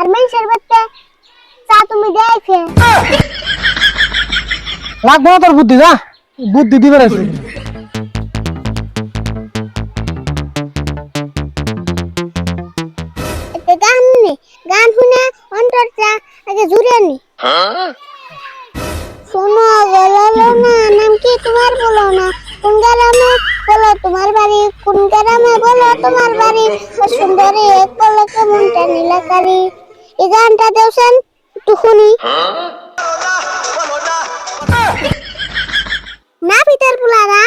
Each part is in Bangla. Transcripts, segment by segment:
আর মানুষের বাচ্চা চা তুমি দেয়ছে। লাগবে না তোর বুদ্ধি যা। বুদ্ধি দিবে আছে গান নে গান শুনে অন্তরটা আগে জুড়ে নি। শোনো বলো না নাম কি তোমার বলো না? কোন গ্রামে বলো তোমার বাড়ি কোন গ্রামে বলো তোমার বাড়ি? সুন্দরী এক বলো কেমনটা নীলাকারি। এই গানটা দেওছেন একটু শুনি না পিতার পুলারা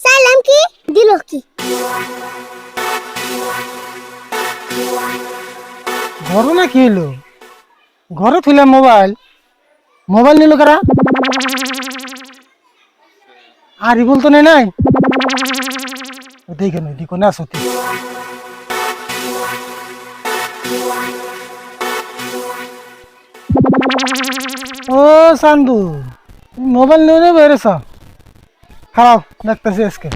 চাইলাম কি, দিল কি? ঘরে না কি হলো ঘরে থইলাম মোবাইল। মোবাইল নিল কারা? আর বলতো নাই? নাই দেখে নই দিকো না সত্যি ও সান্দু মোবাইল নিয়ে বেরেছ খারাপ দেখতেছি আজকে।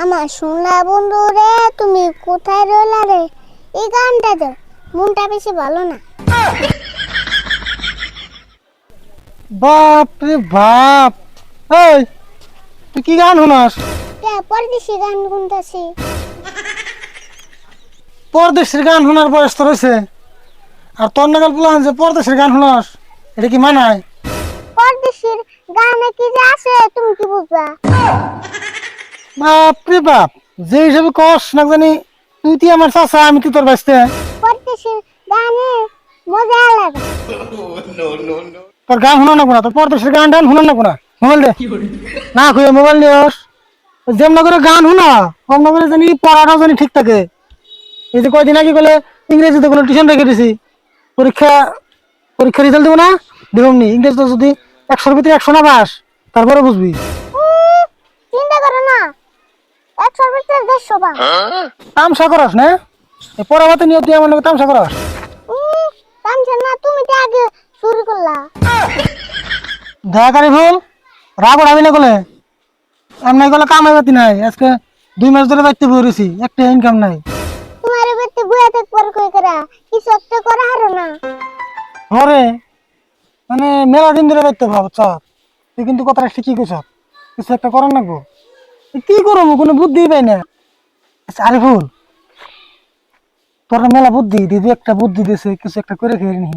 আমার সোনা বন্ধু রে তুমি কোথায় রইলা রে? এই গানটা তো মনটা বেশি ভালো না। বাপ রে বাপ। এই তুই কি গান শোনাস? পরদেশি গান শুনতেছি পরদেশের গান শোনার বয়স তো রয়েছে। আর তোর নাগাল বললাম যে পরদেশের গান শোনাস এটা কি মানায়? পরদেশির গানে কি যে আছে তুমি কি বুঝবা? বাপ রে বাপ যে হিসাবে কস না জানি তুই তুই আমার চাষা আমি তুই তোর বাঁচতে পরদেশির গানে মজা আলাদা তোর গান শোনা না কোনা? তোর পরদেশের গান টান শোনা না কোনা? মোবাইল দে। না খুঁজে মোবাইল নিস যেমন করে গান শোনা অমন করে জানি পড়াটাও জানি ঠিক থাকে। এই যে কয়দিন আগে গেলে ইংরেজিতে কোনো টিউশন রেখে দিছি। পরীক্ষা পরীক্ষা রেজাল্ট দেবো না দেবো নি। ইংরেজিতে যদি একশোর ভিতরে একশো না পাস তারপরে বুঝবি। চিন্তা করো না। একশোর ভিতরে দেড়শো পা তামসা করাস না? এই পড়াবাতে নিয়ে তুই আমার লোক তামসা করাস। টানছেন না তুমি তো আগে শুরু করলা। দয়াকারি ভুল রাগ উড়াবি না গলে এমনি গেলে কামাই নাই। আজকে দুই মাস ধরে বাইতে বসেছি একটা ইনকাম নাই। থাকবার কই করা? কিছু একটা করা হারো না? মানে মেলা দিন ধরে বাইতে ভাব তুই কিন্তু কথাটা ঠিকই কইছ। কিছু একটা করার নাগবো এ কি করব কোনো বুদ্ধি পাই না। আচ্ছা আরে ভুল তোর মেলা বুদ্ধি দিদি একটা বুদ্ধি দিয়েছে কিছু একটা করে খেয়ে নি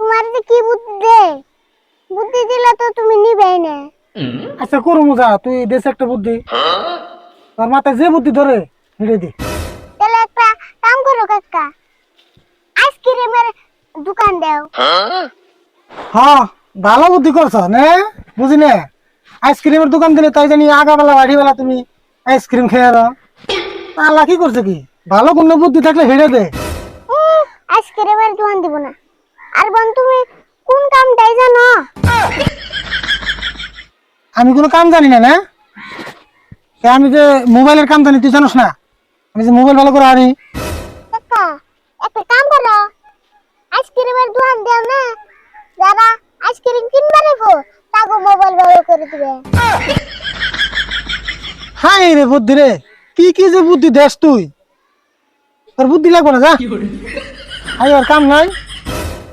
তোমার যে কি বুদ্ধি দে? বুদ্ধি দিলে তো তুমি নিবেই না। আচ্ছা করব যা তুই দেশে একটা বুদ্ধি। তোর মাথায় যে বুদ্ধি ধরে হিড়ে দি তাহলে একটা কাম করো কাকা আইসক্রিমের দোকান দাও। হ্যাঁ ভালো বুদ্ধি করছ না? বুঝি না? আইসক্রিমের দোকান দিলে তাই জানি আগাবেলা বাড়িবেলা তুমি আইসক্রিম খেয়ে আল্লাহ কি করছে কি? ভালো কোনো বুদ্ধি থাকলে হেরে দে। আইসক্রিমের দোকান দিব না। আর বোন তুমি কোন কামটাই জানো? আমি কোনো কাম জানি না না? আমি যে মোবাইলের কাম জানি তুই জানোস না? আমি যে মোবাইল ভালো করে আনি কাকা একটা কাম করো আইসক্রিমের দোকান দাও না। যারা আইসক্রিম কিনবে রেখো তাগো মোবাইল ব্যবহার করে দিবে। হাই রে বুদ্ধি রে কি কি যে বুদ্ধি দেশ তুই? তোর বুদ্ধি লাগবে না যা। হাই আর কাম নাই।